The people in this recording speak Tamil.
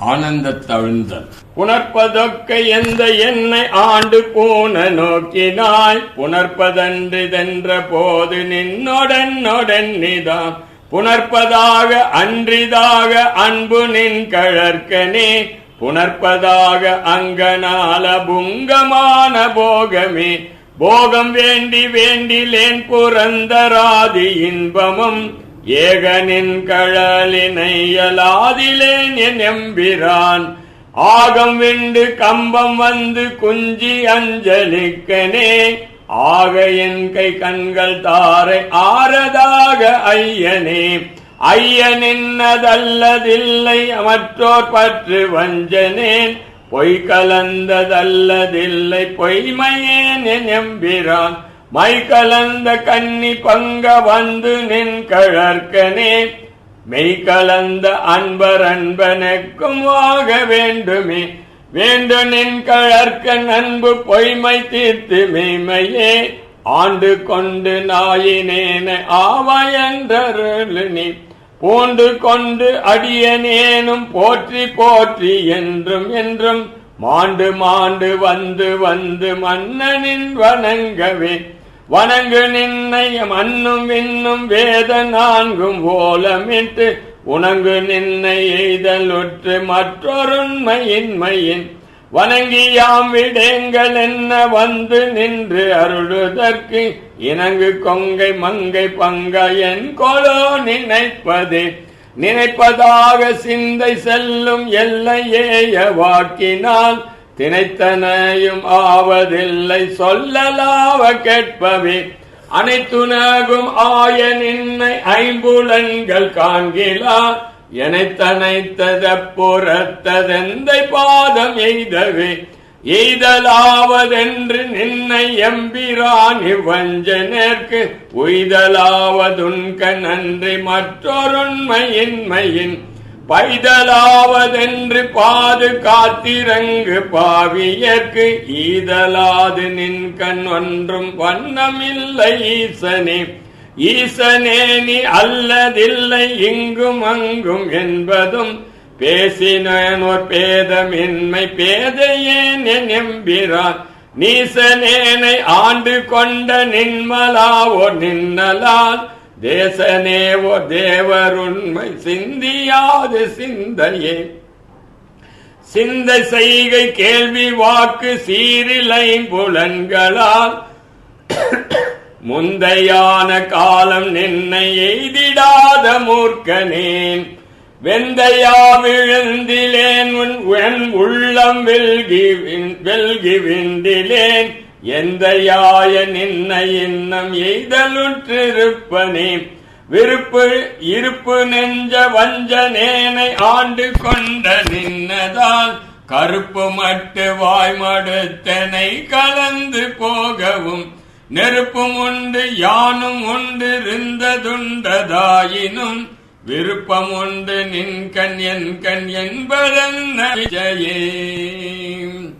ஆனந்த தழுந்தல். புணர்ப்பதொக்க எந்த என்னை ஆண்டு பூன நோக்கினாய். புணர்ப்பதன்று தென்ற போது நின்னொடன் நொடன்னிதான் புணர்ப்பதாக அன்றிதாக அன்பு நின் கழற்கனே. புணர்ப்பதாக அங்கனால புங்கமான போகமே. போகம் வேண்டி வேண்டிலேன் புரந்தராதி இன்பமும். ஏகனின் கழலினையலாதிலேன் என் எம்பிரான். ஆகம் விண்டு கம்பம் வந்து குஞ்சி அஞ்சலிக்கனே. ஆக என் கை கண்கள் தாரை ஆரதாக ஐயனே. ஐயனின்னதல்லதில்லை மற்றோர் பற்று வஞ்சனேன். பொய் கலந்ததல்லதில்லை பொய்மையேன் என் எம்பிரான். மை கலந்த கன்னி பங்க வந்து நின் கழற்கனே மெய் கலந்த அன்பர் அன்பனுக்கும் ஆக வேண்டுமே. வேண்டு நின் கழற்கன் அன்பு பொய்மை தீர்த்து மெய்மையே. ஆண்டு கொண்டு நாயினேன ஆவாயன்றருள் நீ பூண்டு கொண்டு அடியனேனும் போற்றி போற்றி என்றும் என்றும் மாண்டு மாண்டு வந்து வந்து மன்னனின் வணங்கவே. வணங்கு நின்னையும் அன்னும் விண்ணும் வேத நான்கும் ஓலமிட்டு உணங்கு நின்னை எய்தலுற்று மற்றொருண்மையின்மையின். வணங்கியாம் விடேங்கள் என்ன வந்து நின்று அருளுதற்கு இணங்கு கொங்கை மங்கை பங்க என் கொலோ நினைப்பதே. நினைப்பதாக சிந்தை செல்லும் எல்லையேய வாக்கினால் தினைத்தனையும் ஆவதில்லை சொல்லலாவ கேட்பவே. அனைத்துனகும் ஆய நின்னை ஐம்புலன்கள் காண்கிலா. எனைத்தனைத்தத புறத்ததெந்தை பாதம் எய்தவே. எய்தலாவதென்று நின்னை எம்பிரான் இவ்வஞ்சனர்க்கு. உய்தலாவதுன்க நன்றி மற்றொருண்மையின்மையின் பைதலாவதென்று பாது காத்திரங்கு பாவியற்கு ஈதலாது நின் கண் ஒன்றும் வண்ணமில்லை ஈசனே. ஈசனே நீ அல்லதில்லை இங்கும் அங்கும் என்பதும் பேசினோர் பேதமின்மை பேதையேன் எம்பிரான் நீசனேனை ஆண்டு கொண்ட நின்மலாவோ நின்னலால் தேசனேவோ தேவருண்மை சிந்தியாது சிந்தையே சிந்த செய்கை கேள்வி வாக்கு சீரிலை புலன்களால். முந்தையான காலம் நின்னை எய்திடாத மூர்க்கனேன் வெந்தையா விழுந்திலேன் உன் உள்ளம் வெல்கி வெல்கி விண்டிலேன். எந்த யாய நின்ன இன்னம் எய்தலுற்றிருப்பனே? விருப்பு இருப்பு நெஞ்ச வஞ்சனேனை ஆண்டு கொண்ட நின்னதால் கருப்பு மட்டு வாய்மடுத்தனை கலந்து போகவும் நெருப்பும் உண்டு யானும் உண்டு இருந்ததுண்டதாயினும் விருப்பம் உண்டு நின் கண் என் கண் என்பதன் விஜயே?